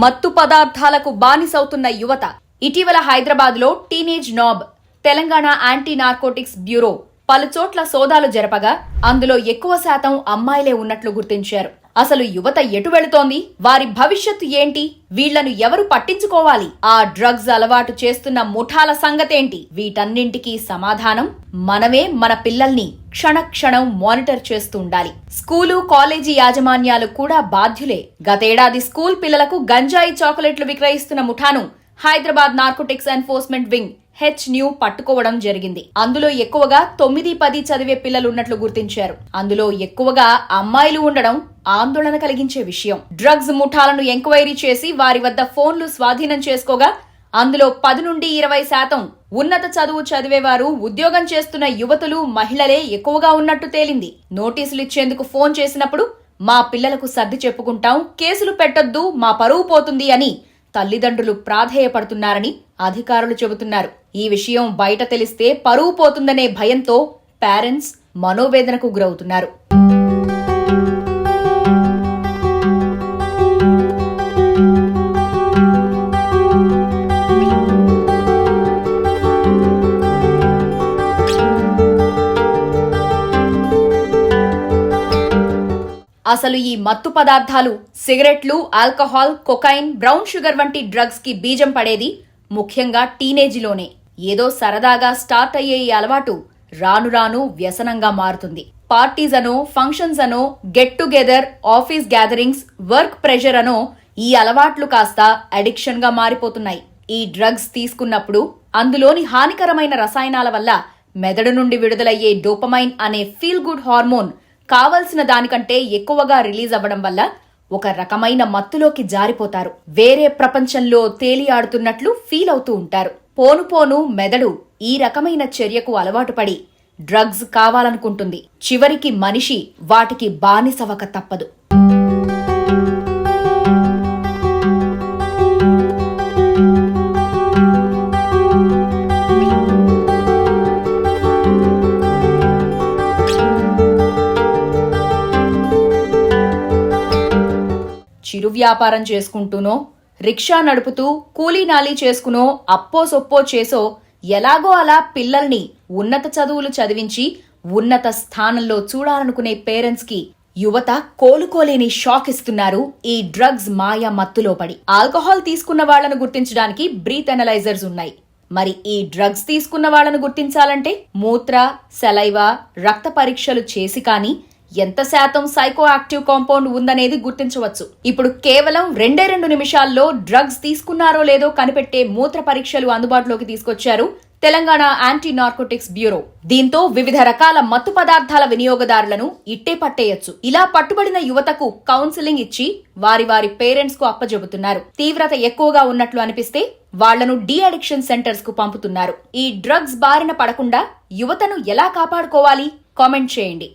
మత్తు పదార్థాలకు బానిసవుతున్న యువత. ఇటీవల హైదరాబాద్లో టీనేజ్ నాబ్ తెలంగాణ యాంటీ నార్కోటిక్స్ బ్యూరో పలుచోట్ల సోదాలు జరపగా అందులో ఎక్కువ శాతం అమ్మాయిలే ఉన్నట్లు గుర్తించారు. అసలు యువత ఎటు వెళుతోంది? వారి భవిష్యత్తు ఏంటి? వీళ్ళను ఎవరు పట్టించుకోవాలి? ఆ డ్రగ్స్ అలవాటు చేస్తున్న ముఠాల సంగతేంటి? వీటన్నింటికీ సమాధానం? మనమే మన పిల్లల్ని క్షణక్షణం మానిటర్ చేస్తూ ఉండాలి. స్కూలు కాలేజీ యాజమాన్యాలు కూడా బాధ్యులే. గతేడాది స్కూల్ పిల్లలకు గంజాయి చాక్లెట్లు విక్రయిస్తున్న ముఠాను Hyderabad narcotics enforcement wing H new పట్టుకోవడం జరిగింది. అందులో ఎక్కువగా తొమ్మిది పది చదివే పిల్లలున్నట్లు గుర్తించారు. అందులో ఎక్కువగా అమ్మాయిలు ఉండడం ఆందోళన కలిగించే విషయం. డ్రగ్స్ ముఠాలను ఎంక్వైరీ చేసి వారి వద్ద ఫోన్లు స్వాధీనం చేసుకోగా అందులో పది నుండి ఇరవై శాతం ఉన్నత చదువు చదివేవారు ఉద్యోగం చేస్తున్న యువతులు మహిళలే ఎక్కువగా ఉన్నట్టు తేలింది. నోటీసులు ఇచ్చేందుకు ఫోన్ చేసినప్పుడు మా పిల్లలకు సర్ది చెప్పుకుంటాం కేసులు పెట్టొద్దు మా పరువు పోతుంది అని తల్లిదండ్రులు ప్రాధేయపడుతున్నారని అధికారులు చెబుతున్నారు. ఈ విషయం బయట తెలిస్తే పరువు పోతుందనే భయంతో పేరెంట్స్ మనోవేదనకు గురవుతున్నారు. అసలు ఈ మత్తు పదార్థాలు సిగరెట్లు ఆల్కహాల్ కొకైన్ బ్రౌన్ షుగర్ వంటి డ్రగ్స్కి బీజం పడేది ముఖ్యంగా టీనేజీలోనే. ఏదో సరదాగా స్టార్ట్ అయ్యే ఈ అలవాటు రాను రాను వ్యసనంగా మారుతుంది. పార్టీస్ అనో ఫంక్షన్స్ అనో get together office gatherings work pressure అనో ఈ అలవాట్లు కాస్త అడిక్షన్గా మారిపోతున్నాయి. ఈ డ్రగ్స్ తీసుకున్నప్పుడు అందులోని హానికరమైన రసాయనాల వల్ల మెదడు నుండి విడుదలయ్యే డోపమైన్ అనే ఫీల్ గుడ్ హార్మోన్ కావలసిన దానికంటే ఎక్కువగా రిలీజ్ అవ్వడం వల్ల ఒక రకమైన మత్తులోకి జారిపోతారు. వేరే ప్రపంచంలో తేలియాడుతున్నట్లు ఫీల్ అవుతూ ఉంటారు. పోను పోను మెదడు ఈ రకమైన చర్యకు అలవాటు పడి డ్రగ్స్ కావాలనుకుంటుంది. చివరికి మనిషి వాటికి బానిసవక తప్పదు. చిరు వ్యాపారం చేసుకుంటూనో రిక్షా నడుపుతూ కూలీనాలీ చేసుకునో అప్పో సొప్పో చేసో ఎలాగో అలా పిల్లల్ని ఉన్నత చదువులు చదివించి ఉన్నత స్థానంలో చూడాలనుకునే పేరెంట్స్కి యువత కోలుకోలేని షాక్ ఇస్తున్నారు ఈ డ్రగ్స్ మాయా మత్తులో పడి. ఆల్కహాల్ తీసుకున్న వాళ్ళను గుర్తించడానికి బ్రీత్ అనలైజర్స్ ఉన్నాయి. మరి ఈ డ్రగ్స్ తీసుకున్న వాళ్ళను గుర్తించాలంటే మూత్ర సెలైవా రక్త పరీక్షలు చేసి కానీ ఎంత శాతం సైకో యాక్టివ్ కాంపౌండ్ ఉందనేది గుర్తించవచ్చు. ఇప్పుడు కేవలం రెండే రెండు నిమిషాల్లో డ్రగ్స్ తీసుకున్నారో లేదో కనిపెట్టే మూత్ర పరీక్షలు అందుబాటులోకి తీసుకొచ్చారు తెలంగాణ యాంటీ నార్కోటిక్స్ బ్యూరో దీంతో వివిధ రకాల మత్తు పదార్థాల వినియోగదారులను ఇట్టే పట్టేయచ్చు. ఇలా పట్టుబడిన యువతకు కౌన్సిలింగ్ ఇచ్చి వారి వారి పేరెంట్స్కు అప్పజెబుతున్నారు. తీవ్రత ఎక్కువగా ఉన్నట్లు అనిపిస్తే వాళ్ళను డీ అడిక్షన్ సెంటర్స్కు పంపుతున్నారు. ఈ డ్రగ్స్ బారిన పడకుండా యువతను ఎలా కాపాడుకోవాలి? కామెంట్ చేయండి.